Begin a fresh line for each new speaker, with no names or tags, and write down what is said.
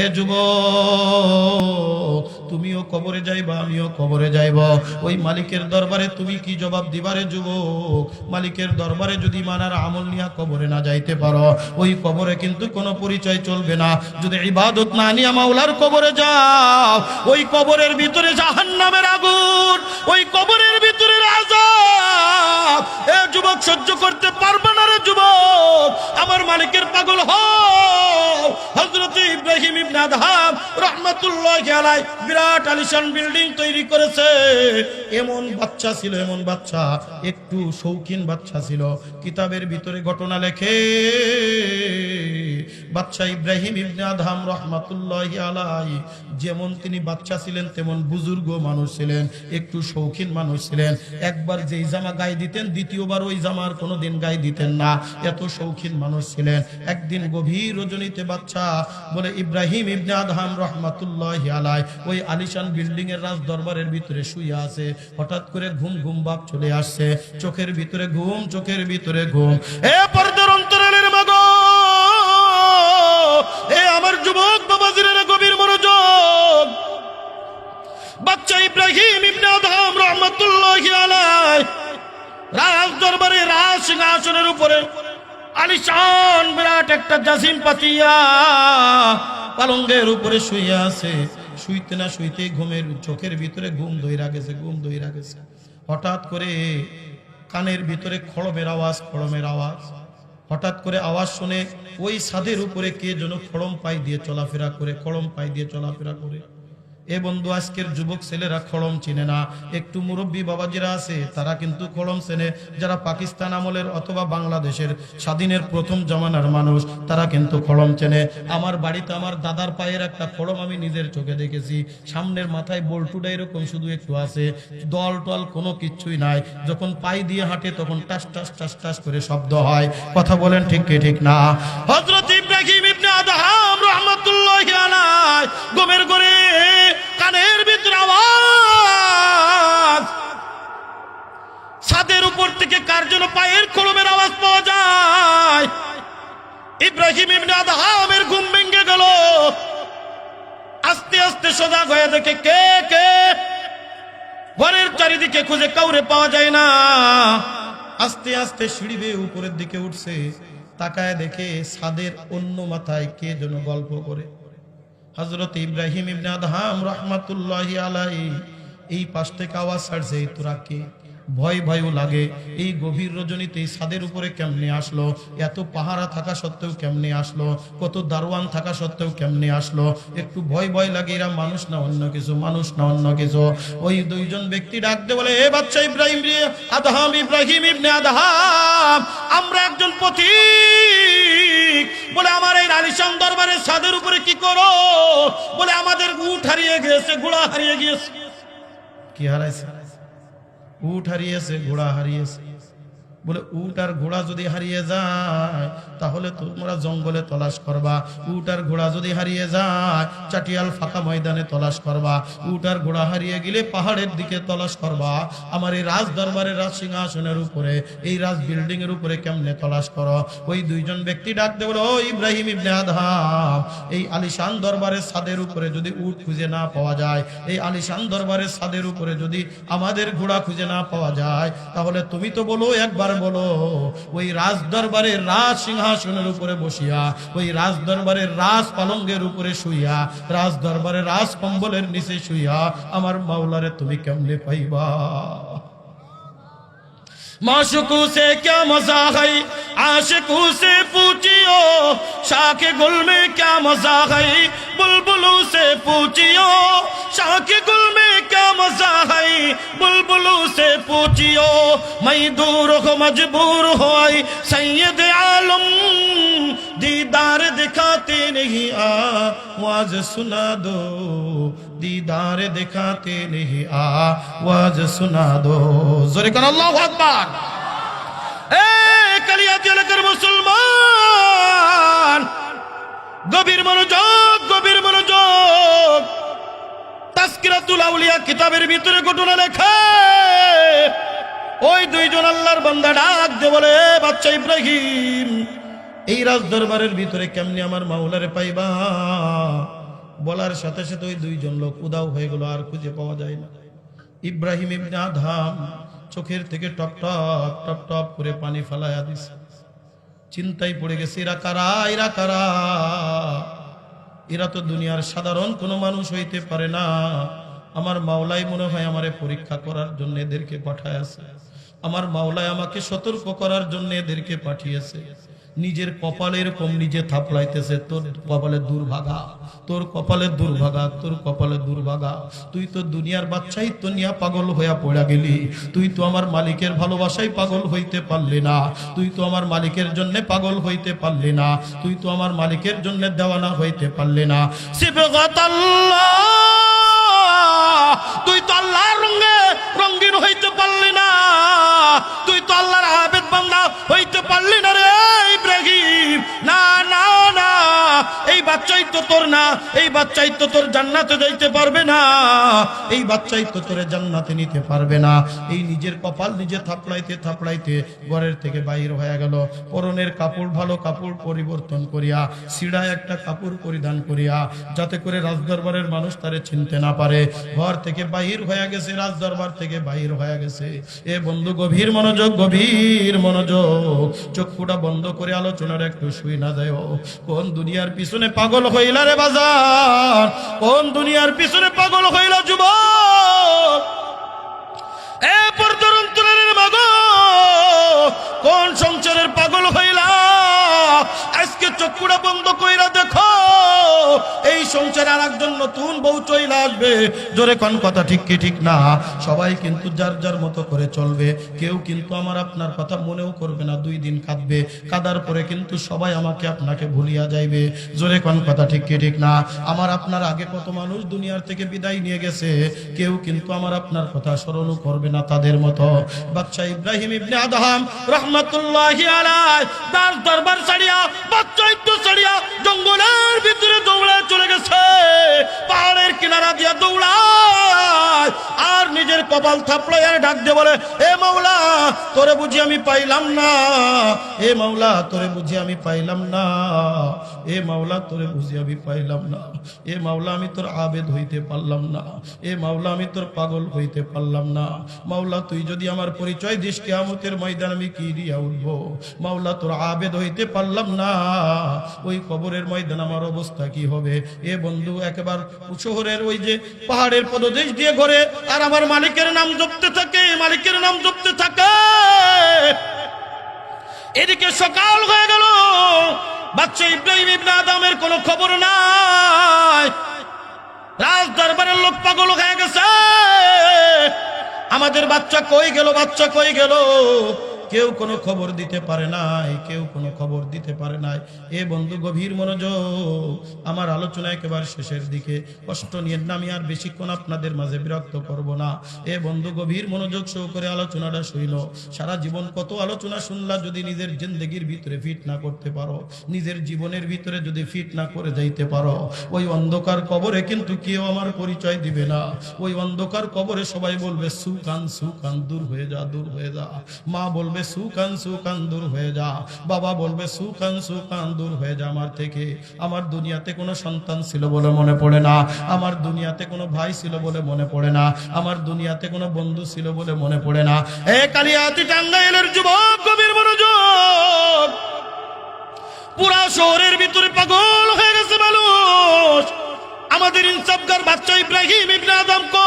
এ যুব তুমিও কবরে যাইবা, আমিও কবরে যাইব। ওই মালিকের দরবারে তুমি কি জবাব দিবারে যুবক? মালিকের দরবারে যদি মানার আমল নিয়া কবরে না যাইতে পারো, ওই কবরে কিন্তু কোনো পরিচয় চলবে না। যদি ইবাদত না নিয়া মাওলার কবরে যাও, ওই কবরের ভিতরে জাহান্নামের আগুন, ওই কবরের আযাব এ যুবক সহ্য করতে পারবে না রে যুবক। আমার মালিকের পাগল ছিল কিতাবের ভিতরে ঘটনা লেখে, বাচ্চা ইব্রাহিম যেমন তিনি বাচ্চা ছিলেন, তেমন বুজুর্গ মানুষ ছিলেন, একটু শৌখিন মানুষ ছিলেন। একবার যেই জামা গায়ে দিতেন, দ্বিতীয়বার ওই জামার কোনো দিন গায়ে দিতেন না। এত শৌখিন মানুষ ছিলেন। একদিন গভীর রজনীতে বাচ্চা বলে, ইব্রাহিম ইবনে আদহাম রহমাতুল্লাহ আলাই ওই আলিশান বিল্ডিং এর রাজ দরবারের ভিতরে শুয়ে আছে। হঠাৎ করে ঘুম ঘুম বাপ চলে আসছে। চোখের ভিতরে ঘুম, চোখের ভিতরে ঘুম। এ পর্দার উপরে আলিশান বিরাট একটা জাসিম পাতিয়া পালঙ্গের উপরে শুয়ে আছে। শুইতে না শুইতে ঘুমের চোখের ভিতরে ঘুম ধইরা গেছে, ঘুম ধইরা গেছে। হঠাৎ করে কানের ভিতরে খড়মের আওয়াজ খড়মের আওয়াজ। হঠাৎ করে আওয়াজ শুনে ওই ছাদের উপরে কে যেন খড়ম পাই দিয়ে চলাফেরা করে, খড়ম পাই দিয়ে চলাফেরা করে। এ বন্ধু, আজকের যুবক ছেলেরা খড়ম চিনে না। একটু মুরব্বী বাবাজিরা আছে, তারা কিন্তু খড়ম চেনে। যারা পাকিস্তান আমলের অথবা বাংলাদেশের স্বাধীনের প্রথম জমানার মানুষ, তারা কিন্তু খড়ম চেনে। আমার বাড়িতে আমার দাদার পায়ের একটা খড়ম আমি নিজের চোখে দেখেছি। সামনের মাথায় বল্টুটা এরকম শুধু একটু আছে। দল টল কোনো কিচ্ছুই নাই। যখন পাই দিয়ে হাঁটে, তখন টাস টাস টাস টাস করে শব্দ হয়। কথা বলেন ঠিক কি ঠিক না? হযরত ইব্রাহিম ইবনে আদহাম রাহমাতুল্লাহি আলাইহি গোমের কার জন্য পায়ের কলমের আওয়াজ পাওয়া যায়। ইব্রাহিম ইবনে আদহামের ঘুম ভেঙে গেল। আস্তে আস্তে সজাগ হয়ে দেখে কে কে? ঘরের চারিদিকে খুঁজে কাউরে পাওয়া যায় না। আস্তে আস্তে সিঁড়ি বেয়ে উপরের দিকে উঠছে। তাকায় দেখে ছাদের অন্য মাথায় কে যেন গল্প করে। হজরত ইব্রাহিম ইবনে আদহাম রহমাতুল্লাহি আলাই এই পাশ থেকে আওয়াজ ছাড়ছে তোরা কে? ভয় ভয়ও লাগে। এই গভীর রজনীতে ছাদের উপরে কেমনে আসলো? এত পাহারা থাকা সত্ত্বেও কেমনে আসলো? কত দারোয়ান থাকা সত্ত্বেও কেমনে আসলো? একটু ভয় ভয় লাগে এরা মানুষ না অন্য কিছু, মানুষ না অন্য কিছু। ওই দুইজন ব্যক্তি ডাকতে বলে, এ বাচ্চা ইব্রাহিম রে, আদহাম ইব্রাহিম ইবনে আদহাম, আমরা একজন পথিক। বলে, আমার এই আলিশান দরবারের ছাদের উপরে কি করো? বলে, আমাদের উঠ হারিয়ে গিয়েছে ঘোড়া হারিয়ে গিয়েছে। কি হারাইছে? উঠ হারিয়েছে ঘোড়া হারিয়েছে। বলে, উট আর ঘোড়া যদি হারিয়ে যায়, তাহলে তোমরা জঙ্গলে তলাশ করবা। উট আর ঘোড়া যদি হারিয়ে যায়, চাটিয়াল ফাঁকা ময়দানে তলাশ করবা। উট আর ঘোড়া হারিয়ে গেলে পাহাড়ের দিকে তলাশ করবা। আমার এই রাজ দরবারের রাজ সিংহাসনের উপরে, এই রাজ বিল্ডিং এর উপরে কেমনে তলাশ করো? ওই দুইজন ব্যক্তি ডাকতে বলো, ও ইব্রাহিম ইবনে আদহাম, এই আলিশান দরবারের ছাদের উপরে যদি উট খুঁজে না পাওয়া যায়, এই আলিশান দরবারের ছাদের উপরে যদি আমাদের ঘোড়া খুঁজে না পাওয়া যায়, তাহলে তুমি তো বলো একবার বলো ওই রাজ দরবারের রাজ সিংহাসনের উপরে বসিয়া ওই রাজ দরবারের রাজ পালঙ্গের উপরে শুইয়া রাজ দরবারের রাজ কম্বলের নিচে শুইয়া আমার মাওলারে তুমি কেমনে পাইবা माशुकू से क्या मजा है आशिकू से पूछियो शाख गुल में क्या मजा है बुलबुलू से पूछियो शाख गुल में क्या मजा है बुलबुलू से पूछियो मैं दूर हो मजबूर हो आई सैयद आलम दीदार दिखाते नहीं आवाज सुना दो दीदार दिखाते नहीं आवाज सुना दो जोरे कर अल्लाह আকবার এ কালিয়াতি এলাকার মুসলমান গভীর মনোযোগ গভীর মনোযোগ তাস্কিরাতুল আউলিয়া কিতাবের ভিতরে ঘটনা লেখা। ওই দুইজন আল্লাহর বান্দা ডাক দে বলে বাচ্চা ইব্রাহিম, এই রাজ দরবারের ভিতরে কেমনি আমার মাওলারে পাইবা? বলার সাথে সাথে ওই দুইজন লোক উদাও হয়ে গেল, আর খুঁজে পাওয়া যায় না। ইব্রাহিম ইবনে আধাম চোখের থেকে টপ টপ টপ টপ করে পানি ফালাইয়া দিছে। চিন্তায় পড়ে গেছে, এরা কারা? এরা কারা? এরা তো দুনিয়ার সাধারণ কোনো মানুষ হইতে পারে না। আমার মাওলাই মনে হয় আমারে পরীক্ষা করার জন্য এদেরকে পাঠায় আছে। আমার মাওলাই আমাকে সতর্ক করার জন্য এদেরকে পাঠিয়েছে। নিজের কপালে এরকম নিজে থাপড়াইতেছে তোর কপালে দুর্ভাগা, তোর কপালে দুর্ভাগা, তোর কপালে দুর্ভাগা। তুই তো দুনিয়ার বাচ্চাই তো নিয়া পাগল হইয়া পড়া গেলি। তুই তো আমার মালিকের ভালোবাসাই পাগল হইতে পারলি না। তুই তো আমার মালিকের জন্য পাগল হইতে পারলি না। তুই তো আমার মালিকের জন্য দেওয়ানা হইতে পারলি না। তুই তো আল্লাহর রঙে রঙিন হইতে পারলি না। তুই তো আল্লাহর আবেদ বান্দা হইতে পারলি না রে ইব্রাহিম। না না না বাচ্চাই তো তোর না, এই বাচ্চাই তো তোর জান্নাতে যাইতে পারবে না, এই বাচ্চাই তো তোরে জান্নাতে নিতে পারবে না। এই নিজের কপাল নিজে থাপড়াইতে থাপড়াইতে ঘরের থেকে বাইর হয়ে গেল। পরনের কাপড়, ভালো কাপড় পরিবর্তন করিয়া, সিড়ায় একটা কাপড় পরিধান করিয়া, যাতে করে রাজদরবারের মানুষ তারে চিনতে না পারে। ঘর থেকে বাহির হয়ে গেছে, রাজদরবার থেকে বাহির হয়ে গেছে। এ বন্ধু, গভীর মনোযোগ গভীর মনোযোগ। চক্ষুটা বন্ধ করে আলোচনার একটু শুই না দেয় কোন দুনিয়ার পিছনে পাগল হইলা রে বাজার? কোন দুনিয়ার পিছনে পাগল হইলা যুব এ পর্যন্তরের মাগ, কোন সংসারের পাগল হইলা? আজকে চক্ষুটা বন্ধ সংসারে আর একজন নতুন বউ চইলা আসবে। জোরে কোন কথা, ঠিক কি, ঠিক না? সবাই কিন্তু যার যার মতো করে চলবে। কেউ কিন্তু আমার আপনার কথা মনেও করবে না, দুই দিন কাঁদবে। কাদার পরে কিন্তু সবাই আমাকে আপনাকে ভুলিয়া যাইবে। জোরে কোন কথা, ঠিক কি, ঠিক না? আমার আপনার আগে কত মানুষ দুনিয়ার থেকে বিদায় নিয়ে গেছে। কেউ কিন্তু আমার আপনার কথা স্মরণও করবে না তাদের মতো। বাচ্চা ইব্রাহিম ইবনে আদহাম রহমতুল্লাহি আলাই তার দরবার ছাড়িয়া বাচ্চাইত্য ছাড়িয়া, জঙ্গলের ভিতরে গেছে পাহাড়ের কিনারা দিয়া আর নিজের কপাল বলে, এ মাওলা তোরে বুঝি আমি পাইলাম না। এ মাওলা তোরে বুঝি আমি পাইলাম না। এ মাওলা তোরে বুঝি আমি পাইলাম না। এ মাওলা আমি তোর আবেদ হইতে পারলাম না। এ মাওলা আমি তোর পাগল হইতে পারলাম না। মাওলা তুই যদি আমার পরিচয় দিস, কেয়ামতের ময়দান আমি কি দিয়া উঠবো? মাওলা তোর আবেদ হইতে পারলাম না। ওই কবরের ময়দান আমার অবস্থা কি হবে? এ বন্ধু, একেবার শহরের ওই যে পাহাড়ের পদদেশ দিয়ে ঘরে আর আমার মালিকের নাম জপতে থাকে, মালিকের নাম জপতে থাকে। এদিকে সকাল হয়ে গেল, বাচ্চা ইব্রাহিম ইবনে আদমের কোনো খবর নাই। রাজ দরবারের লোক পাগল হয়ে গেছে। আমাদের বাচ্চা কই গেল, বাচ্চা কই গেল? কেউ কোনো খবর দিতে পারে নাই, কেউ কোনো খবর দিতে পারে নাই। এ বন্ধু গভীর মনোযোগ, আমার আলোচনা একেবারে শেষের দিকে। কষ্ট নিয়ে আমি আর বেশিক্ষণ আপনাদের মাঝে বিরক্ত করব না। এ বন্ধু গভীর মনোযোগ সহ করে আলোচনাটা শুইল সারা জীবন কত আলোচনা শুনলা যদি নিজের জিন্দগির ভিতরে ফিট না করতে পারো। নিজের জীবনের ভিতরে যদি ফিট না করে যাইতে পারো। ওই অন্ধকার কবরে কিন্তু কেউ আমার পরিচয় দিবে না। ওই অন্ধকার কবরে সবাই বলবে, সুকান সুকান, দূর হয়ে যা, দূর হয়ে যা। মা বলবে সুকান সুকান দূর হয়ে যা। বাবা বলবে, সুকান সুকান দূর হয়ে যা আমার থেকে। আমার দুনিয়াতে কোনো সন্তান ছিল বলে মনে পড়ে না। আমার দুনিয়াতে কোনো ভাই ছিল বলে মনে পড়ে না। আমার দুনিয়াতে কোনো বন্ধু ছিল বলে মনে পড়ে না। এ কালিয়াতি টাঙ্গাইলের যুবক কবির মনোযোগ। পুরা শহরের ভিতরে পাগল হয়ে গেছে মানুষ। আমাদের ইনসাফগার বাচ্চা ইব্রাহিম ইবনে আদম কো